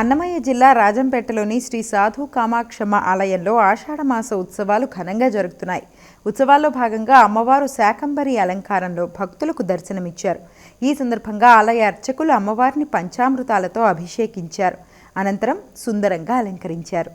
అన్నమయ్య జిల్లా రాజంపేటలోని శ్రీ సాధు కామాక్షమ్మ ఆలయంలో ఆషాఢమాస ఉత్సవాలు ఘనంగా జరుగుతున్నాయి. ఉత్సవాల్లో భాగంగా అమ్మవారు శాకంబరి అలంకారంలో భక్తులకు దర్శనమిచ్చారు. ఈ సందర్భంగా ఆలయ అర్చకులు అమ్మవారిని పంచామృతాలతో అభిషేకించారు. అనంతరం సుందరంగా అలంకరించారు.